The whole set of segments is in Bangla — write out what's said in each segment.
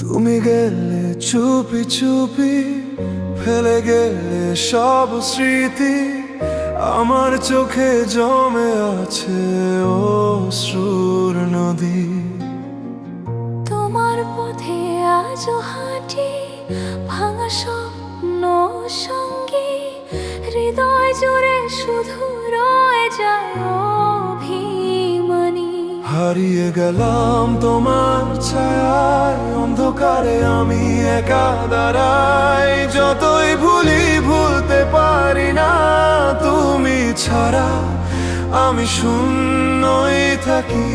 তুমি গেলে চুপি চুপি ফেলে গেলে সব স্মৃতি আমার চোখে জমে আছে অশ্রুর নদী। তোমার পথে আজও হাঁটি ভাঙা স্বপ্ন সঙ্গে হৃদয় জুড়ে শুধু রয়ে যায় অভিমানী। হারিয়ে গেলাম তোমার ছায়ায় অন্ধকারে আমি একা দাঁড়াই, যতই ভুলি ভুলতে পারি না, তুমি ছাড়া আমি শূন্যই থাকি।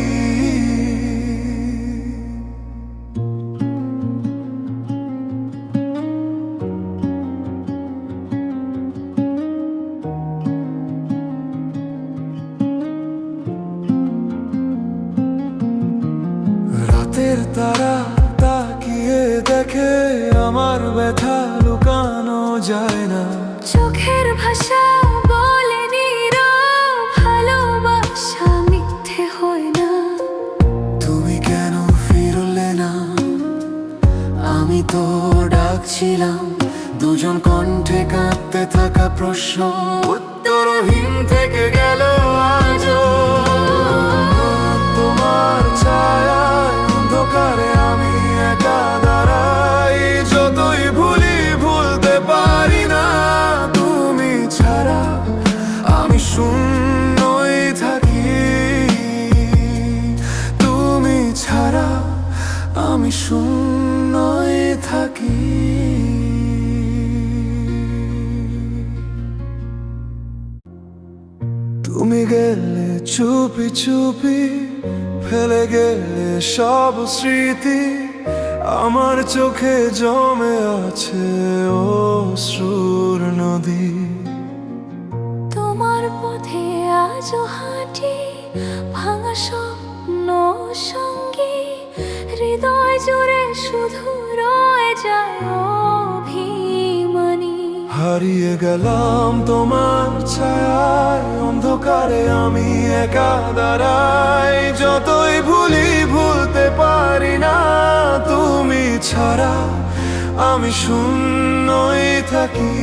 রাতের তারা ব্যথা লুকানো যায় না। চোখের ভাষা বলেনি ভালোবাসা মিথ্যে হয় না। তুমি কেন ফিরলে না? আমি তো ডাকছিলাম দুজন কণ্ঠে কাঁদতে থাকা প্রশ্ন। উত্তরহীন থেকে গেল আজও। থাকি। তুমি গেলে চুপি চুপি, ফেলে গেলে সব স্মৃতি, আমার চোখে জমে আছে ও সুর নদী। তোমার পথে আজও হাঁটি, ভাঙা স্বপ্ন হৃদয় জুড়ে শুধু রয়ে যায় অভিমানী। হারিয়ে গেলাম তোমার ছায়ায়, অন্ধকারে আমি একা দাঁড়াই। যতই ভুলি ভুলতে পারি না, তুমি ছাড়া আমি শূন্যই থাকি।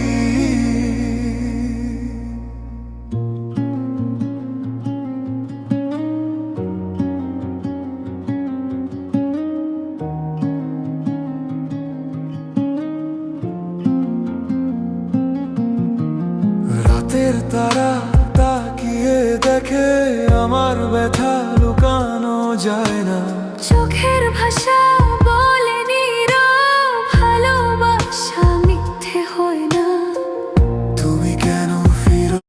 রাতের তারা তাকিয়ে দেখে আমার ব্যথা লুকানো যায় না। চোখের ভাষা